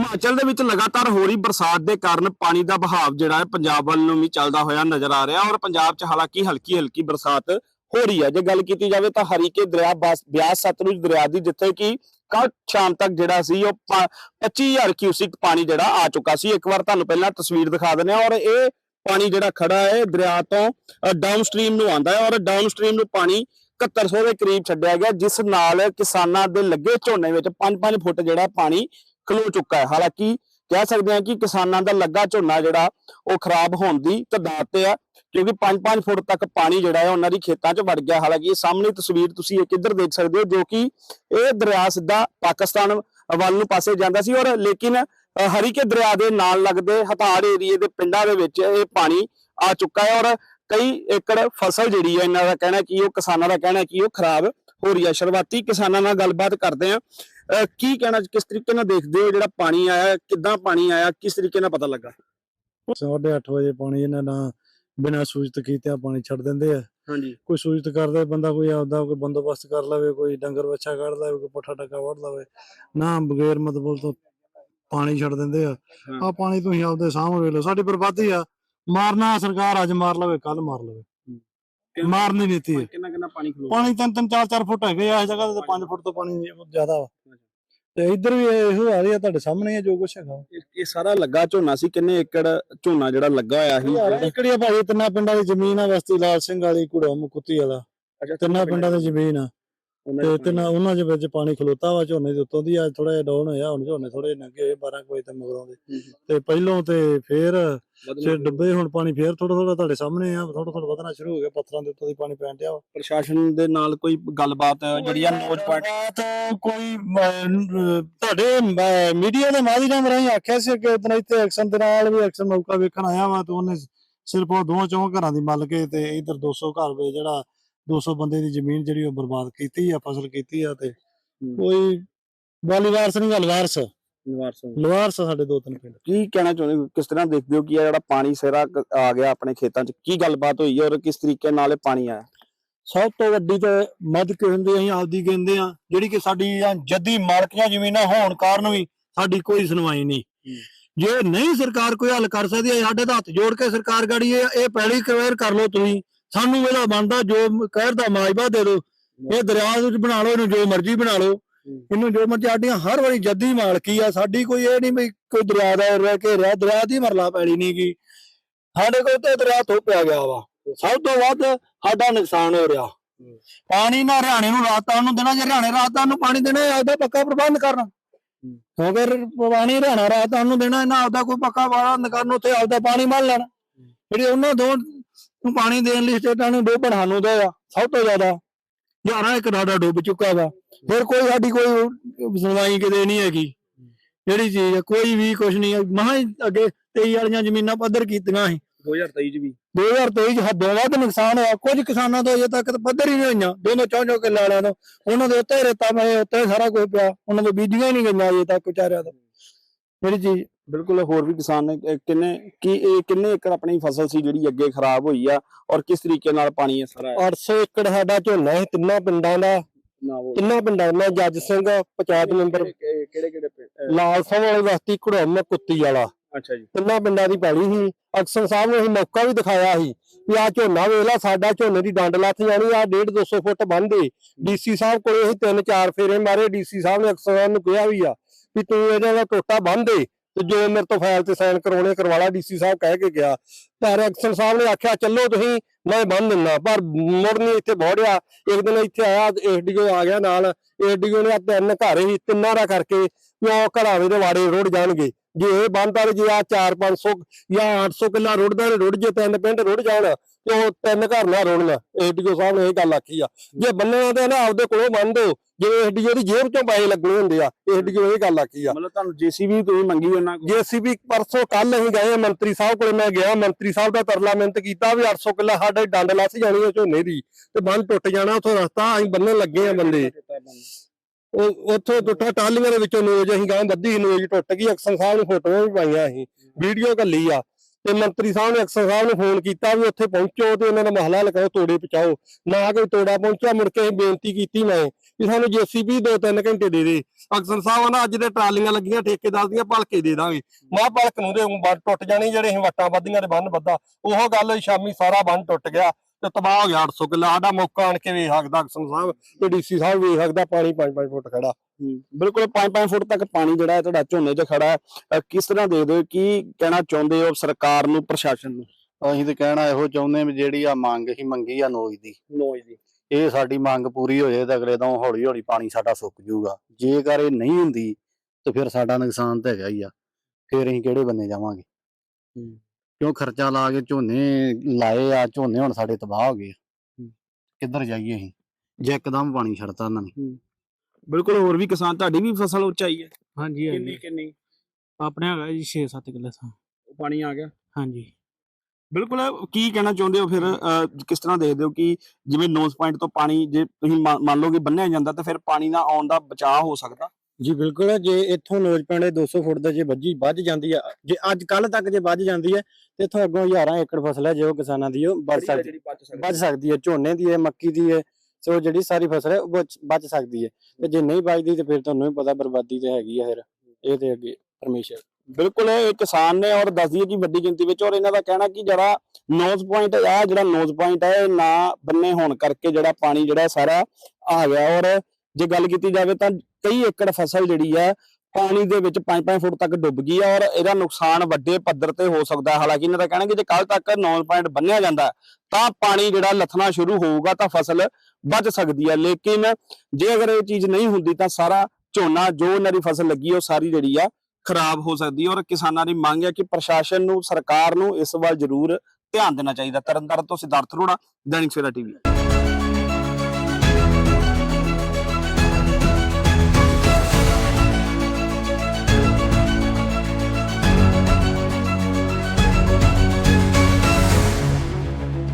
ਹਿਮਾਚਲ ਦੇ ਵਿੱਚ ਲਗਾਤਾਰ ਹੋ ਰਹੀ ਬਰਸਾਤ ਦੇ ਕਾਰਨ ਪਾਣੀ ਦਾ ਬਹਾਵ ਜਿਹੜਾ ਹੈ ਪੰਜਾਬ ਵੱਲ ਨੂੰ ਵੀ ਚੱਲਦਾ ਹੋਇਆ ਨਜ਼ਰ ਆ ਰਿਹਾ ਔਰ ਪੰਜਾਬ 'ਚ ਹਾਲਾਂਕਿ ਹਲਕੀ ਹਲਕੀ ਬਰਸਾਤ ਹੋ ਰਹੀ ਹੈ। ਜੇ ਗੱਲ ਕੀਤੀ ਜਾਵੇ ਤਾਂ ਹਰੀਕੇ ਦਰਿਆ ਬਿਆਸ ਸਤਲੁਜ ਦਰਿਆ ਦੀ, ਜਿੱਥੇ ਕਿ ਕੱਲ ਸ਼ਾਮ ਤੱਕ ਜਿਹੜਾ ਸੀ ਉਹ 25000 ਕਿਊਸਿਕ ਪਾਣੀ ਜਿਹੜਾ ਆ ਚੁੱਕਾ ਸੀ। ਇੱਕ ਵਾਰ ਤੁਹਾਨੂੰ ਪਹਿਲਾਂ ਤਸਵੀਰ ਦਿਖਾ ਦਿੰਦੇ ਹਾਂ ਔਰ ਇਹ ਪਾਣੀ ਜਿਹੜਾ ਖੜਾ ਹੈ ਦਰਿਆ ਤੋਂ ਡਾਊਨ ਸਟ੍ਰੀਮ ਨੂੰ ਆਂਦਾ ਹੈ ਔਰ ਡਾਊਨ ਸਟ੍ਰੀਮ ਨੂੰ ਪਾਣੀ 7100 ਦੇ ਕਰੀਬ ਛੱਡਿਆ ਗਿਆ, ਜਿਸ ਨਾਲ ਕਿਸਾਨਾਂ ਦੇ ਲੱਗੇ ਝੋਨੇ ਵਿੱਚ 5-5 ਫੁੱਟ ਜਿਹੜਾ ਪਾਣੀ ਖਲੋ ਚੁੱਕਾ ਹੈ। ਹਾਲਾਂਕਿ ਕਹਿ ਸਕਦੇ ਹਾਂ ਕਿ ਕਿਸਾਨਾਂ ਦਾ ਲੱਗਾ ਝੋਨਾ ਜਿਹੜਾ, ਉਹ ਖਰਾਬ ਹੋਣ ਦੀ ਕਦਾਰ ਤੇ ਆ, ਕਿਉਂਕਿ 5-5 ਫੁੱਟ ਤੱਕ ਪਾਣੀ ਜਿਹੜਾ ਹੈ, ਉਹਨਾਂ ਦੀ ਖੇਤਾਂ 'ਚ ਵੜ ਗਿਆ। ਹਾਲਾਂਕਿ ਇਹ ਸਾਹਮਣੇ ਤਸਵੀਰ ਤੁਸੀਂ ਇੱਕ ਇੱਧਰ ਦੇਖ ਸਕਦੇ ਹੋ, ਜੋ ਕਿ ਇਹ ਦਰਿਆ ਸਿੱਧਾ ਪਾਕਿਸਤਾਨ ਵੱਲ ਨੂੰ ਪਾਸੇ ਜਾਂਦਾ ਸੀ ਔਰ ਲੇਕਿਨ ਹਰੀਕੇ ਦਰਿਆ ਦੇ ਨਾਲ ਲੱਗਦੇ ਹਤਾੜ ਏਰੀਏ ਦੇ ਪਿੰਡਾਂ ਦੇ ਵਿੱਚ ਇਹ ਪਾਣੀ ਆ ਚੁੱਕਾ ਹੈ ਔਰ ਕਈ ਏਕੜ ਫਸਲ ਜਿਹੜੀ ਹੈ, ਇਹਨਾਂ ਦਾ ਕਹਿਣਾ ਕਿ ਉਹ ਕਿਸਾਨਾਂ ਦਾ ਕਹਿਣਾ ਕਿ ਉਹ ਖਰਾਬ ਹੋ ਰਹੀ ਹੈ। ਸ਼ੁਰੂਆਤੀ ਕਿਸਾਨਾਂ ਨਾਲ ਗੱਲਬਾਤ ਕਰਦੇ ਆ ਕੀ ਕਹਿਣਾ ਕਿਸ ਤਰੀਕੇ ਨਾਲ ਦੇਖਦੇ ਹੋ ਜਿਹੜਾ ਪਾਣੀ ਆਇਆ ਕਿੱਦਾਂ ਪਾਣੀ ਆਇਆ ਕਿਸ ਤਰੀਕੇ ਨਾਲ ਪਤਾ ਲੱਗਾ? ਸਾਢੇ ਅੱਠ ਵਜੇ ਪਾਣੀ ਇਹਨਾਂ ਨਾਲ ਬਿਨਾਂ ਸੂਚਿਤ ਕੀਤਿਆਂ ਪਾਣੀ ਛੱਡ ਦਿੰਦੇ ਆ। ਹਾਂਜੀ। ਕੋਈ ਸੂਚਿਤ ਕਰਦਾ ਬੰਦਾ ਕੋਈ ਆਪਦਾ ਕੋਈ ਬੰਦੋਬਸਤ ਕਰ ਲਵੇ ਕੋਈ ਡੰਗਰ ਬੱਚਾ ਕੱਢ ਲਵੇ ਕੋਈ ਪੱਠਾ ਟੱਕਾ ਵੜ ਲਵੇ ਨਾ ਬਗੈਰ ਮਤਲਬ ਤੋਂ ਪਾਣੀ ਛੱਡ ਦਿੰਦੇ ਆ। ਆ ਪਾਣੀ ਤੁਸੀਂ ਆਪਦੇ ਸਾਹਮਣੇ ਵੇਖ ਲਓ ਸਾਡੀ ਬਰਬਾਦੀ ਆ। ਮਾਰਨਾ ਸਰਕਾਰ ਅੱਜ ਮਾਰ ਲਵੇ ਕੱਲ ਮਾਰ ਲਵੇ। ਮਾਰ ਨਹੀਂ ਦਿੱਤੀ ਹੈ। ਕਿੰਨਾ ਕਿੰਨਾ ਪਾਣੀ ਖਲੋ ਪਾਣੀ ਤਿੰਨ ਤਿੰਨ ਚਾਰ ਚਾਰ ਫੁੱਟ ਹੈਗੇ ਆ ਇਸ ਜਗ੍ਹਾ ਤੇ 5 ਫੁੱਟ ਤੋਂ ਪਾਣੀ ਜ਼ਿਆਦਾ ਵਾ। ਤੇ ਇੱਧਰ ਵੀ ਇਹੋ ਆ ਰਹੀ ਆ ਤੁਹਾਡੇ ਸਾਹਮਣੇ ਆ ਜੋ ਕੁਛ ਹੈਗਾ। ਇਹ ਸਾਰਾ ਲੱਗਾ ਝੋਨਾ ਸੀ ਕਿੰਨੇ ਏਕੜ ਝੋਨਾ ਜਿਹੜਾ ਲੱਗਾ ਹੋਇਆ ਸੀ? ਇਕੜੀਆਂ ਭਾਜੀ ਤਿੰਨਾਂ ਪਿੰਡਾਂ ਦੀ ਜ਼ਮੀਨ ਆ ਵਸਤੀ ਲਾਲ ਸਿੰਘ ਵਾਲੀ ਕੁੜਾ ਮੁਕੁੱਤੀ ਵਾਲਾ। ਅੱਛਾ ਤਿੰਨਾਂ ਪਿੰਡਾਂ ਦੀ ਜ਼ਮੀਨ ਆ। ਤੇ ਦੇ ਤਿੰਨਾਂ ਉਹਨਾਂ ਦੇ ਵਿੱਚ ਪਾਣੀ ਖਲੋਤਾ ਵਾ ਝੋਨੇ ਦੇ ਉੱਤੋਂ ਦੀ ਅੱਜ ਥੋੜਾ ਜਿਹਾ ਡਾਊਨ ਹੋਇਆ ਹੁਣ ਝੋਨੇ ਥੋੜੇ ਨੰਗੇ ਹੋਏ 12 ਕੁ ਵਜੇ ਤੱਕ ਮਗਰੋਂ ਦੇ। ਤੇ ਪਹਿਲੋਂ ਤੇ ਫੇਰ ਫਿਰ ਡੱਬੇ ਹੁਣ ਪਾਣੀ ਫੇਰ ਥੋੜਾ ਥੋੜਾ ਤੁਹਾਡੇ ਸਾਹਮਣੇ ਆ ਥੋੜਾ ਥੋੜਾ ਵਧਣਾ ਸ਼ੁਰੂ ਹੋ ਗਿਆ ਪੱਥਰਾਂ ਦੇ ਉੱਤੋਂ ਦੀ ਪਾਣੀ ਪੈਣ ਡਿਆ ਪ੍ਰਸ਼ਾਸਨ ਦੇ ਨਾਲ ਕੋਈ ਗੱਲਬਾਤ ਜਿਹੜੀ ਆ ਨੋਟ ਪੁਆਇੰਟ ਤਾਂ ਕੋਈ ਤੁਹਾਡੇ ਮੀਡੀਆ ਦੇ ਮਾਧਿਅਮ ਰਾਹੀਂ ਆਖਿਆ ਸੀ ਕਿ ਉਤਨਾ ਇੱਥੇ ਐਕਸ਼ਨ ਦੇ ਨਾਲ ਵੀ ਐਕਸ਼ਨ ਮੌਕਾ ਵੇਖਣ ਆਇਆ ਵਾ ਤੇ ਉਹਨੇ ਸਿਰਫ ਉਹ ਦੋਵਾਂ ਚੌਂ ਘਰਾਂ ਦੀ ਮੱਲ ਕੇ ਤੇ ਇਧਰ 200 ਘਰ ਵੇ ਜਿਹੜਾ 200 ਬੰਦੇ ਦੀ ਜ਼ਮੀਨ ਜਿਹੜੀ ਉਹ ਬਰਬਾਦ ਕੀਤੀ ਆ ਫਸਲ ਕੀਤੀ ਆ ਤੇ ਕੋਈ ਵਾਲੀਵਾਰਸ ਨਹੀਂ ਗਲਵਾਰਸ ਨਿਵਾਰ ਸਿੰਘ ਲਵਾਰਸ ਸਾਡੇ ਦੋ ਤਿੰਨ ਪਿੰਡ। ਕੀ ਕਹਿਣਾ ਚਾਹੁੰਦੇ ਹੋ? ਕਿਸ ਤਰ੍ਹਾਂ ਦੇਖਦੇ ਹੋ ਕਿ ਇਹ ਜਿਹੜਾ ਪਾਣੀ ਸਿਰਾ ਆ ਗਿਆ ਆਪਣੇ ਖੇਤਾਂ 'ਚ? ਕੀ ਗੱਲਬਾਤ ਹੋਈ ਔਰ ਕਿਸ ਤਰੀਕੇ ਨਾਲ ਇਹ ਪਾਣੀ ਆਇਆ? ਸਭ ਤੋਂ ਵੱਡੀ ਤੇ ਮਦਦ ਕਹਿੰਦੇ ਅਸੀਂ ਆਪਦੀ ਕਹਿੰਦੇ ਆ ਜਿਹੜੀ ਕਿ ਸਾਡੀ ਜੱਦੀ ਮਾਲਕੀਆਂ ਜ਼ਮੀਨਾਂ ਹੋਣ ਕਾਰਨ ਵੀ ਸਾਡੀ ਕੋਈ ਸੁਣਵਾਈ ਨਹੀਂ। ਜੇ ਨਹੀਂ ਸਰਕਾਰ ਕੋਈ ਹੱਲ ਕਰ ਸਕਦੀ ਸਾਡੇ ਤਾਂ ਹੱਥ ਜੋੜ ਕੇ ਸਰਕਾਰ ਗਾੜੀ ਇਹ ਇਹ ਪਹਿਲੀ ਕਵੇਰ ਕਰ ਲਓ ਤੁਸੀਂ ਸਾਨੂੰ ਇਹਦਾ ਬਣਦਾ ਜੋ ਕਹਿਰ ਦਾ ਮਾਜਬਾ ਦੇ ਦਿਓ ਇਹ ਦਰਿਆ ਵਿੱਚ ਬਣਾ ਲਓ ਇਹਨੂੰ ਜੋ ਮਰਜ਼ੀ ਬਣਾ ਲਓ। ਇਹਨੂੰ ਜੋ ਮਰਜ਼ੀ ਸਾਡੀਆਂ ਹਰ ਵਾਰੀ ਜੱਦੀ ਮਾਲਕੀ ਆ ਸਾਡੀ ਕੋਈ ਇਹ ਨਹੀਂ ਵੀ ਕੋਈ ਦਰਿਆ ਦਾ ਰਹਿ ਕੇ ਰਿਹਾ ਦਰਿਆ ਦੀ ਮਰਲਾ ਪੈਲੀ ਨਹੀਂ ਗੀ। ਸਾਡੇ ਕੋਲ ਤੇ ਦਰਿਆ ਥੋਪਿਆ ਗਿਆ ਵਾ। ਸਭ ਤੋਂ ਵੱਧ ਸਾਡਾ ਨੁਕਸਾਨ ਹੋ ਰਿਹਾ। ਪਾਣੀ ਨਾ ਹਰਿਆਣੇ ਨੂੰ ਰਾਤਾਂ ਨੂੰ ਦੇਣਾ ਜੇ ਹਰਿਆਣੇ ਰਾਤਾਂ ਨੂੰ ਪਾਣੀ ਦੇਣਾ ਆਪਦਾ ਪੱਕਾ ਪ੍ਰਬੰਧ ਕਰਨਾ। ਕਿਉਂਕਿ ਰ- ਪਾਣੀ ਹਰਿਆਣਾ ਰਾਤਾਂ ਨੂੰ ਦੇਣਾ ਇਹਨਾਂ ਆਪਦਾ ਕੋਈ ਪੱਕਾ ਪ੍ਰਬੰਧ ਕਰਨ ਉੱਥੇ ਆਪਦਾ ਪਾਣੀ ਮੰਨ ਲੈਣਾ। ਜਿਹੜੇ ਉਹਨਾਂ ਦੋ ਨੂੰ ਪਾਣੀ ਦੇਣ ਲਈ ਸਟੇਟਾਂ ਨੂੰ ਡੋਬਣ ਸਾਨੂੰ ਦੇ ਆ ਸਭ ਤੋਂ ਜ਼ਿਆਦਾ। ਹਜ਼ਾਰਾਂ ਇੱਕ ਡਾਡਾ ਡੁੱਬ ਚੁੱਕਾ ਵਾ। ਫਿਰ ਕੋਈ ਸਾਡੀ ਕੋਈ ਸੁਣਵਾਈ ਕਿਤੇ ਨਹੀਂ ਹੈਗੀ। ਜਿਹੜੀ ਚੀਜ਼ ਆ, ਕੋਈ ਵੀ ਕੁਝ ਨਹੀਂ ਮਹਾਂ ਹੀ ਅੱਗੇ 23 ਵਾਲੀਆਂ ਜ਼ਮੀਨਾਂ ਪੱਧਰ ਕੀਤੀਆਂ ਸੀ। 2023 'ਚ ਵੀ। 2023 ਚ ਹੱਦੋਂ ਵੱਧ ਨੁਕਸਾਨ ਹੋਇਆ। ਕੁਝ ਕਿਸਾਨਾਂ ਤੋਂ ਅਜੇ ਤੱਕ ਤਾਂ ਪੱਧਰ ਹੀ ਨਹੀਂ ਹੋਈਆਂ। ਦੋਨੋਂ ਚੌਂ ਚੌਂ ਕਿੱਲੇ ਵਾਲਿਆਂ ਤੋਂ। ਉਹਨਾਂ ਦੇ ਉੱਤੇ ਰੇਤਾ ਮੈਂ ਉੱਤੇ ਸਾਰਾ ਕੁਝ ਪਿਆ। ਉਹਨਾਂ ਦੇ ਬੀਜੀਆਂ ਹੀ ਨਹੀਂ ਗਈਆਂ ਅਜੇ ਤੱਕ ਵਿਚਾਰਿਆਂ ਤੋਂ। ਜਿਹੜੀ ਚੀਜ਼ ਬਿਲਕੁਲ ਹੋਰ ਵੀ ਕਿਸਾਨ ਨੇ ਇਹ ਕਿੰਨੇ ਕੀ ਇਹ ਕਿੰਨੇ ਏਕੜ ਆਪਣੀ ਫਸਲ ਸੀ ਜਿਹੜੀ ਅੱਗੇ ਖਰਾਬ ਹੋਈ ਆ ਔਰ ਕਿਸ ਤਰੀਕੇ ਨਾਲ ਪਾਣੀ ਇਹ ਸਾਰਾ ਆਇਆ? 800 ਏਕੜ ਸਾਡਾ ਝੋਨਾ ਹੈ ਤਿੰਨਾਂ ਪਿੰਡਾਂ ਦਾ ਤਿੰਨਾਂ ਪਿੰਡਾਂ ਦਾ ਜੱਜ ਸਿੰਘ ਪੰਚਾਇਤ ਮੈਂਬਰ ਕਿਹੜੇ ਕਿਹੜੇ ਪਿੰਡ ਲਾਲ ਸਿੰਘ ਵਾਲੀ ਬਸਤੀ ਘੜੋਮ ਕੁੱਤੀ ਵਾਲਾ। ਅੱਛਾ ਜੀ। ਤਿੰਨਾਂ ਪਿੰਡਾਂ ਦੀ ਪੈਲੀ ਸੀ। ਅਕਸਰ ਸਾਹਿਬ ਨੂੰ ਅਸੀਂ ਮੌਕਾ ਵੀ ਦਿਖਾਇਆ ਸੀ ਵੀ ਆ ਝੋਨਾ ਵੇਖ ਲਾ ਸਾਡਾ ਝੋਨੇ ਦੀ ਡੰਡ ਲੱਥ ਜਾਣੀ ਆ 1.5 200 ਫੁੱਟ ਬੰਦੇ ਡੀਸੀ ਸਾਹਿਬ ਕੋਲੇ ਅਸੀਂ ਤਿੰਨ ਚਾਰ ਫੇਰੇ ਮਾਰੇ ਡੀਸੀ ਸਾਹਿਬ ਨੇ ਅਕਸਰ ਸਾਹਿਬ ਨੂੰ ਕਿਹਾ ਵੀ ਆ ਵੀ ਤੂੰ ਇਹਦਾ ਦਾ ਟੋਟਾ ਬੰਨ ਦੇ ਤੇ ਜੋ ਮੇਰੇ ਤੋਂ ਫਾਈਲ ਤੇ ਸਾਈਨ ਕਰਵਾਉਣੇ ਕਰਵਾਲਾ ਡੀਸੀ ਸਾਹਿਬ ਕਹਿ ਕੇ ਗਿਆ। ਪਰ ਅਕਸਰ ਸਾਹਿਬ ਨੇ ਆਖਿਆ, ਚੱਲੋ ਤੁਸੀਂ ਮੈਂ ਬੰਨ ਦਿੰਦਾ ਪਰ ਮੁੜ ਨਹੀਂ ਇੱਥੇ ਬੋੜਿਆ। ਇੱਕ ਦਿਨ ਇੱਥੇ ਆਇਆ ਏਡੀਓ ਆ ਗਿਆ ਨਾਲ। ਏਡੀਓ ਨੇ ਆ ਤਿੰਨ ਘਰ ਹੀ ਤਿੰਨਾਂ ਦਾ ਕਰਕੇ ਉਹ ਘਰਾਵੇ ਦੇ ਵਾੜੇ ਰੁੜ ਜਾਣਗੇ। ਜੇ ਇਹ ਬੰਦਾ ਜੇ ਆ 4 500 ਜਾਂ 800 ਕਿੱਲਾ ਰੁੜਦਾ ਨੇ ਰੁੜ ਜੇ ਤਿੰਨ ਪਿੰਡ ਰੁੜ ਜਾਣ ਤੇ ਉਹ ਤਿੰਨ ਘਰ ਨਾ ਰੁੜਨ। ਏਡੀਓ ਸਾਹਿਬ ਨੇ ਇਹ ਗੱਲ ਆਖੀ ਆ। ਜੇ ਬੰਨਣਾ ਤੇ ਨਾ ਆਪਦੇ ਕੋਲੋਂ ਬੰਨ ਦੋ। ਜਿਵੇਂ ਏਡੀਓ ਦੀ ਜੇਬ ਚੋਂ ਪੈਸੇ ਲੱਗਣੇ ਹੁੰਦੇ ਆ ਏਡੀਓ ਇਹ ਗੱਲ ਆਖੀ ਆ। ਮਤਲਬ ਤੁਹਾਨੂੰ ਜੀਸੀਬੀ ਤੁਸੀਂ ਮੰਗੀ ਉਹਨਾਂ ਕੋਲ? ਜੇਸੀਬੀ ਪਰਸੋਂ ਕੱਲ ਅਸੀਂ ਗਏ ਮੰਤਰੀ ਸਾਹਿਬ ਕੋਲੇ ਮੈਂ ਗਿਆ। ਮੰਤਰੀ ਸਾਹਿਬ ਦਾ ਤਰਲਾ ਮਿੰਤ ਕੀਤਾ ਵੀ 800 ਕਿੱਲਾ ਸਾਡੇ ਡੰਡ ਲੱਥ ਜਾਣੀ ਹੈ ਝੋਨੇ ਦੀ ਤੇ ਬੰਨ ਟੁੱਟ ਜਾਣਾ, ਉੱਥੋਂ ਰਸਤਾ ਅਸੀਂ ਬੰਨਣ ਲੱਗੇ ਆ ਬੰਦੇ। ਉਹ ਉੱਥੋਂ ਟੁੱਟਾ ਟਾਲੀਆਂ ਦੇ ਵਿੱਚੋਂ ਨੋਜ ਅਸੀਂ ਗਾਂ ਬੱਧੀ ਨੋਜ ਟੁੱਟ ਗਈ, ਅਕਸਰ ਸਾਹਿਬ ਨੂੰ ਫੋਟੋਆਂ ਵੀ ਪਾਈਆਂ ਅਸੀਂ, ਵੀਡੀਓ ਘੱਲੀ ਆ। ਤੇ ਮੰਤਰੀ ਸਾਹਿਬ ਨੇ ਅਕਸਰ ਸਾਹਿਬ ਨੂੰ ਫੋਨ ਕੀਤਾ ਵੀ ਉੱਥੇ ਪਹੁੰਚੋ ਤੇ ਉਹਨਾਂ ਦਾ ਮਹਲਾ ਲਗਾਓ, ਤੋੜੇ ਪਹੁੰਚਾਓ। ਨਾ ਕੋਈ ਤੋੜਾ ਪਹੁੰਚਿਆ, ਮੁੜ ਕੇ ਬੇਨਤੀ ਕੀਤੀ ਮੈਂ। ਵੀ ਸਾਨੂੰ ਜੀਸੀਬੀ ਦੋ ਤਿੰਨ ਘੰਟੇ ਦੇ ਦੇ। ਅਕਸਰ ਸਾਹਿਬ ਨਾ ਅੱਜ ਦੇ ਟਰਾਲੀਆਂ ਲੱਗੀਆਂ ਠੇਕੇਦਾਰ ਦੀਆਂ ਭਲਕੇ ਦੇ ਦਾਂਗੇ। ਮਾਂ ਭਲਕ ਨੂੰ ਦੇ ਬੰਨ ਟੁੱਟ ਜਾਣੀ ਜਿਹੜੇ ਅਸੀਂ ਵੱਟਾਂ ਵੱਧੀਆਂ ਦੇ ਬੰਨ ਵੱਧਾ। ਉਹ ਗੱਲ ਹੋਈ ਸ਼ਾਮੀ ਸਾਰਾ ਬੰਨ ਟੁੱਟ ਗਿਆ ਤੇ ਤਬਾਹ ਹੋ ਗਿਆ 800 ਕਿੱਲਾ। ਸਾਡਾ ਮੌਕਾ ਆਣ ਕੇ ਵੇਖ ਸਕਦਾ ਅਕਸਰ ਸਾਹਿਬ ਤੇ ਡੀਸੀ ਸਾਹਿਬ ਵੇਖ ਸਕਦਾ ਪਾਣੀ 5-5 ਫੁੱਟ ਖੜਾ। ਬਿਲਕੁਲ 5-5 ਫੁੱਟ ਤੱਕ ਪਾਣੀ ਜਿਹੜਾ ਹੈ ਤੁਹਾਡਾ ਝੋਨੇ 'ਚ ਖੜਾ ਹੈ। ਕਿਸ ਤਰ੍ਹਾਂ ਦੇਖਦੇ ਹੋ ਕੀ ਕਹਿਣਾ ਚਾਹੁੰਦੇ ਹੋ ਸਰਕਾਰ ਨੂੰ ਪ੍ਰਸ਼ਾਸਨ ਨੂੰ? ਅਸੀਂ ਤੇ ਕਹਿਣਾ ਇਹੋ ਚਾਹੁੰਦੇ ਵੀ ਜਿਹੜੀ ਆ ਮੰਗ ਹੀ ਮੰਗੀ ਆ ਨੋਜ ਦੀ। ਨੋਜ ਦੀ। ਇਹ ਸਾਡੀ ਮੰਗ ਪੂਰੀ ਹੋ ਜਾਏ ਤਾਂ ਅਗਲੇ ਤੋਂ ਹੌਲੀ ਹੌਲੀ ਪਾਣੀ ਸਾਡਾ ਸੁੱਕ ਜਾਊਗਾ। ਜੇਕਰ ਇਹ ਨਹੀਂ ਹੁੰਦੀ ਤੇ ਫਿਰ ਸਾਡਾ ਨੁਕਸਾਨ ਤਾਂ ਹੈਗਾ ਹੀ ਆ। ਫਿਰ ਅਸੀਂ ਕਿਹੜੇ ਬੰਨੇ ਜਾਵਾਂਗੇ। ਕਿਉਂ ਖਰਚਾ ਲਾ ਕੇ ਝੋਨੇ ਲਾਏ ਆ ਝੋਨੇ ਹੁਣ ਸਾਡੇ ਤਬਾਹ ਹੋ ਗਏ। ਕਿੱਧਰ ਜਾਈਏ ਅਸੀਂ? ਜੇ ਇੱਕਦਮ ਪਾਣੀ ਛੱਡਤਾ ਉਹਨਾਂ ਨੇ। ਬਿਲਕੁਲ ਹੋਰ ਵੀ ਕਿਸਾਨ ਤੁਹਾਡੀ ਵੀ ਫਸਲ ਉਚਾਈ ਹੈ। ਹਾਂਜੀ ਕਿੰਨੀ ਹਾਂਜੀ। ਕਿੰਨੀ ਆਪਣੇ ਹੈਗਾ ਜੀ 6-7 ਕਿੱਲੇ ਥਾਂ। ਪਾਣੀ ਆ ਗਿਆ। ਹਾਂਜੀ। ਬਿਲਕੁਲ ਕੀ ਕਹਿਣਾ ਚਾਹੁੰਦੇ ਹੋ ਫਿਰ ਕਿਸ ਤਰ੍ਹਾਂ ਦੇਖਦੇ ਹੋ ਕਿ ਜਿਵੇਂ ਨੋਜ਼ ਪੁਆਇੰਟ ਤੋਂ ਪਾਣੀ ਜੇ ਤੁਸੀਂ ਮੰਨ ਲਓ ਕਿ ਬੰਨਿਆ ਜਾਂਦਾ ਤਾਂ ਫਿਰ ਪਾਣੀ ਦਾ ਆਉਣ ਦਾ ਬਚਾਅ ਹੋ ਸਕਦਾ? ਜੀ ਬਿਲਕੁਲ ਜੇ ਇੱਥੋਂ ਨੋਜ ਪੈਣੇ 200 ਫੁੱਟ ਦਾ ਜੇ ਵੱਜੀ ਵੱਜ ਜਾਂਦੀ ਆ ਜੇ ਅੱਜ ਕੱਲ ਤੱਕ ਜੇ ਵੱਜ ਜਾਂਦੀ ਹੈ ਤੇ ਇੱਥੋਂ ਅੱਗੋਂ ਹਜ਼ਾਰਾਂ ਏਕੜ ਫਸਲ ਹੈ ਜੋ ਕਿਸਾਨਾਂ ਦੀ ਉਹ ਬਚ ਸਕਦੀ ਬਚ ਸਕਦੀ ਹੈ ਝੋਨੇ ਦੀ ਹੈ ਮੱਕੀ ਦੀ ਹੈ ਸੋ ਜਿਹੜੀ ਸਾਰੀ ਫਸਲ ਹੈ ਉਹ ਬਚ- ਬਚ ਸਕਦੀ ਹੈ ਤੇ ਜੇ ਨਹੀਂ ਬਚਦੀ ਤੇ ਫਿਰ ਤੁਹਾਨੂੰ ਵੀ ਪਤਾ ਬਰਬਾਦੀ ਤੇ ਹੈਗੀ ਆ ਫਿਰ ਇਹ ਤੇ ਅੱਗੇ ਪਰਮੇਸ਼ਰ। ਬਿਲਕੁਲ ਇਹ ਕਿਸਾਨ ਨੇ ਔਰ ਦੱਸ ਦਈਏ ਕਿ ਵੱਡੀ ਗਿਣਤੀ ਵਿੱਚ ਔਰ ਇਹਨਾਂ ਦਾ ਕਹਿਣਾ ਕਿ ਜਿਹੜਾ ਨੋਜ਼ ਪੁਆਇੰਟ ਆ ਜਿਹੜਾ ਨੋਜ਼ ਪੁਆਇੰਟ ਹੈ ਇਹ ਨਾ ਬੰਨੇ ਹੋਣ ਕਰਕੇ ਜਿਹੜਾ ਪਾਣੀ ਜਿਹੜਾ ਸਾਰਾ ਆ ਗਿਆ। ਔਰ ਜੇ ਗੱਲ ਕੀਤੀ ਜਾਵੇ ਤਾਂ ਕਈ ਏਕੜ ਫਸਲ ਜਿਹੜੀ ਹੈ ਪਾਣੀ ਦੇ ਵਿੱਚ 5-5 ਫੁੱਟ ਤੱਕ ਡੁੱਬ ਗਈ ਹੈ ਔਰ ਇਹਦਾ ਨੁਕਸਾਨ ਵੱਡੇ ਪੱਧਰ ਤੇ ਹੋ ਸਕਦਾ ਹਾਲਾਂਕਿ ਇਹਨਾਂ ਦਾ ਕਹਿਣਾ ਕਿ ਜੇ ਕੱਲ ਤੱਕ ਨੋਜ਼ ਪੁਆਇੰਟ ਬੰਨਿਆ ਜਾਂਦਾ, ਤਾਂ ਪਾਣੀ ਜਿਹੜਾ ਲੱਥਣਾ ਸ਼ੁਰੂ ਹੋਊਗਾ ਤਾਂ ਫਸਲ ਬਚ ਸਕਦੀ ਹੈ ਲੇਕਿਨ ਜੇ ਅਗਰ ਇਹ ਚੀਜ਼ ਨਹੀਂ ਹੁੰਦੀ ਤਾਂ ਸਾਰਾ ਝੋਨਾ, ਜੋ ਇਹਨਾਂ ਦੀ ਫਸਲ ਲੱਗੀ ਉਹ ਸਾਰੀ ਜਿਹੜੀ ਆ ਖਰਾਬ ਹੋ ਸਕਦੀ ਹੈ ਔਰ ਕਿਸਾਨਾਂ ਦੀ ਮੰਗ ਹੈ ਕਿ ਪ੍ਰਸ਼ਾਸਨ ਨੂੰ, ਸਰਕਾਰ ਨੂੰ ਇਸ ਵੱਲ ਜ਼ਰੂਰ ਧਿਆਨ ਦੇਣਾ ਚਾਹੀਦਾ। ਤਰਨਤਾਰਨ ਤੋਂ ਸਿਧਾਰਥ ਰੋੜਾ ਦੈਨਿਕ ਸਵੇਰਾ ਟੀਵੀ।